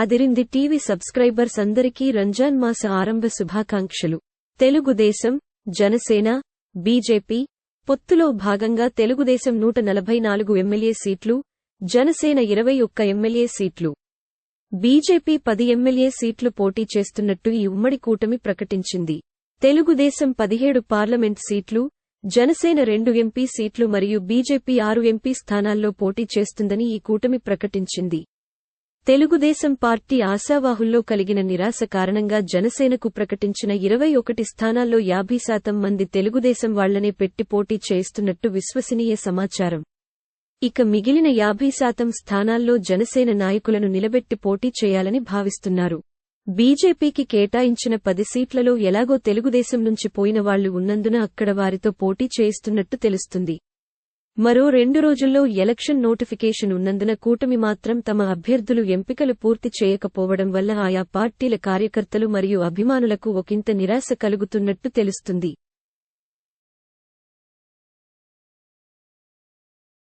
అదిరింది TV subscribers అందరికీ రంజాన్ మాస ఆరంభ శుభాకాంక్షలు. తెలుగుదేశం జనసేన బీజేపీ పొత్తులో భాగంగా తెలుగుదేశం నూట నలభై నాలుగు ఎమ్మెల్యే సీట్లు జనసేన ఇరవై ఒక్క ఎమ్మెల్యే సీట్లు. బీజేపీ పది ఎమ్మెల్యే సీట్లు పోటీ చేస్తున్నట్టు ఈ ఉమ్మడి కూటమి ప్రకటించింది. తెలుగుదేశం పదిహేడు పార్లమెంట్ సీట్లు జనసేన రెండు ఎంపీ సీట్లు మరియు బీజేపీ ఆరు ఎంపీ స్థానాల్లో పోటీ చేస్తుందని ఈ కూటమి ప్రకటించింది. తెలుగుదేశం పార్టీ ఆశావాహుల్లో కలిగిన నిరాశ కారణంగా జనసేనకు ప్రకటించిన ఇరవై ఒకటి స్థానాల్లో యాభై శాతం మంది తెలుగుదేశం వాళ్ళనే పెట్టి పోటీ చేస్తున్నట్టు విశ్వసనీయ సమాచారం. ఇక మిగిలిన యాభై శాతం స్థానాల్లో జనసేన నాయకులను నిలబెట్టి పోటీ చేయాలని భావిస్తున్నారు. బీజేపీకి కేటాయించిన పది సీట్లలో ఎలాగో తెలుగుదేశం నుంచి పోయిన వాళ్ళు ఉన్నందున అక్కడ వారితో పోటీ చేయిస్తున్నట్టు తెలుస్తుంది. మరో రెండు రోజుల్లో ఎలక్షన్ నోటిఫికేషన్ ఉన్నందున కూటమి మాత్రం తమ అభ్యర్థులు ఎంపికలు పూర్తి చేయకపోవడం వల్ల ఆయా పార్టీల కార్యకర్తలు మరియు అభిమానులకు ఒకంత నిరాశ కలుగుతున్నట్టు తెలుస్తుంది.